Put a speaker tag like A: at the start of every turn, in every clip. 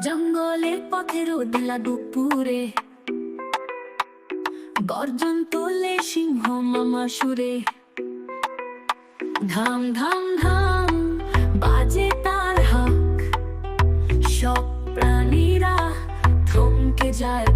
A: জঙ্গলের পথে রোদলা দুপুরে। গর্জন তোলে সিংহ মামা সুরে। ধাম ধাম ধাম, বাজে তার হাক। সব প্রাণীরা থমকে যায়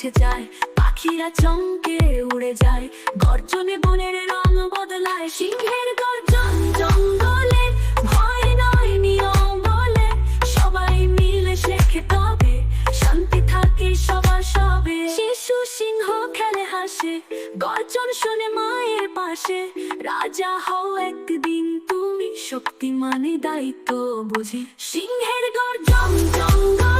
A: গাছে যায়, পাখিরা চমকে উড়ে যায়, গর্জনে বনের রং বদলায়, সিংহের গর্জন জঙ্গলে, ভয় নয় নিয়ম বলে, সবাই মিলে শেখে তবে, শান্তি থাকে সবার সবে। শিশু সিংহ খেলে হাসে, গর্জন শুনে মায়ের পাশে, রাজা হও একদিন তুমি শক্তি মানে দায়িত্ব বুঝি। সিংহের গর্জন জঙ্গলে